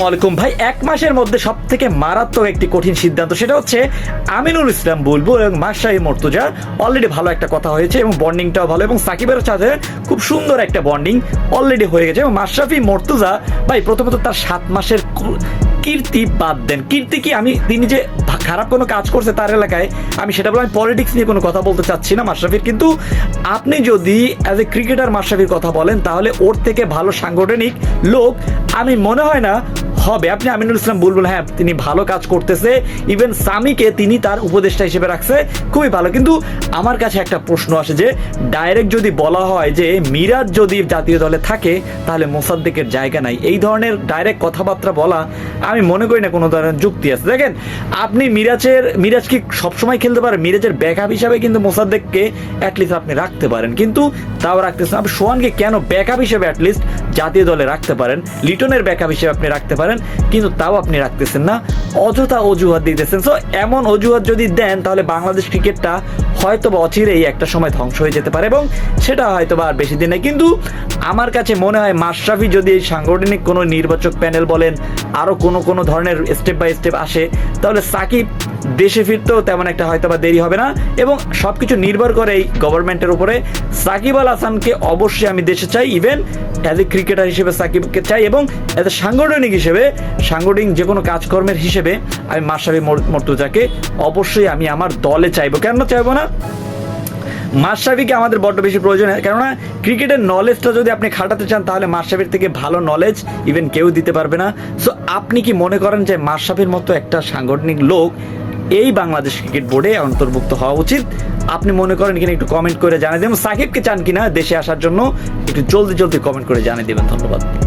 ওয়ালাইকুম ভাই, এক মাসের মধ্যে সব থেকে মারাত্মক একটি কঠিন সিদ্ধান্ত সেটা হচ্ছে আমিনুল ইসলাম বুলবুল এবং মাসাহি মর্তুজা। অলরেডি ভালো একটা কথা হয়েছে এবং বন্ডিংটাও ভালো এবং সাকিবের সাথে খুব সুন্দর একটা বন্ডিং অলরেডি হয়ে গেছে এবং মাশরাফি মর্তুজা, ভাই, প্রথমত তার সাত মাসের কীর্তি বাদ দেন। কীর্তি কি? আমি তিনি যে খারাপ কোনো কাজ করছে তার এলাকায়, আমি সেটা বলে আমি পলিটিক্স নিয়ে কোনো কথা বলতে চাচ্ছি না মাশরাফির, কিন্তু আপনি যদি অ্যাজ এ ক্রিকেটার মাশরাফির কথা বলেন, তাহলে ওর থেকে ভালো সাংগঠনিক লোক আমি মনে হয় না হবে। আপনি আমিনুল ইসলাম বুলবুল হ্যাঁ তিনি ভালো কাজ করতেছে। ইভেন সামিকে তিনি তার উপদেষ্টা হিসেবে রাখছে। খুবই ভালো। কিন্তু আমার কাছে একটা প্রশ্ন আসে যে ডাইরেক্ট যদি বলা হয় যে, মিরাজ যদি জাতীয় দলে থাকে, তাহলে মোসাদ্দেকের জায়গা নাই। এই ধরনের ডাইরেক্ট কথাবার্তা বলা, আমি মনে করি না কোনো ধরনের যুক্তি আছে। দেখেন, আপনি মিরাজের, মিরাজ কি সবসময় খেলতে পারেন মিরাজের ব্যাকআপ হিসাবে কিন্তু মোসাদ্দেককে অ্যাটলিস্ট আপনি রাখতে পারেন। কিন্তু তাও রাখতেছেন। আপনি সোহানকে কেন ব্যাকআপ হিসেবে অ্যাটলিস্ট জাতীয় দলে রাখতে পারেন? লিটনের ব্যাকআপ হিসেবে আপনি রাখতে পারেন। কিন্তু তাও আপনি রাখতেছেন না। অযথা অজুহাত দিতেছেন। সো এমন অজুহাত যদি দেন, তাহলে বাংলাদেশ ক্রিকেটটা হয়তো বা অচিরেই একটা সময় ধ্বংস হয়ে যেতে পারে এবং সেটা হয়তো বা আর বেশি দিন নেই। কিন্তু আমার কাছে মনে হয় মাশরাফি যদি এই সাংগঠনিক কোনো নির্বাচক প্যানেল বলেন আরও কোনো কোনো ধরনের স্টেপ বাই স্টেপ আসে, তাহলে সাকিব দেশে ফিরতেও তেমন একটা হয়তো বা দেরি হবে না এবং সব কিছু নির্ভর করে এই গভর্নমেন্টের উপরে। সাকিব আল হাসানকে অবশ্যই আমি দেশে চাই ইভেন অ্যাজ এ ক্রিকেটার হিসেবে সাকিবকে চাই এবং অ্যাজ এ সাংগঠনিক হিসেবে সাংগঠনিক যে কোনো কাজকর্মের হিসেবে আমি মাশরাফি মর- মর্তুজাকে অবশ্যই আমি আমার দলে চাইব। কেন চাইব না? মাশরাফিকে আমাদের বড্ড বেশি প্রয়োজন হয়। কেননা, ক্রিকেটের নলেজটা যদি আপনি খাটাতে চান, তাহলে মাশরাফির থেকে ভালো নলেজ ইভেন কেউ দিতে পারবে না। সো আপনি কি মনে করেন যে মাশরাফির মতো একটা সাংগঠনিক লোক এই বাংলাদেশ ক্রিকেট বোর্ডে অন্তর্ভুক্ত হওয়া উচিত? আপনি মনে করেন কিনা একটু কমেন্ট করে জানিয়ে দেবেন সাকিবকে চান কিনা দেশে আসার জন্য একটু জলদি জলদি কমেন্ট করে জানিয়ে দেবেন। ধন্যবাদ।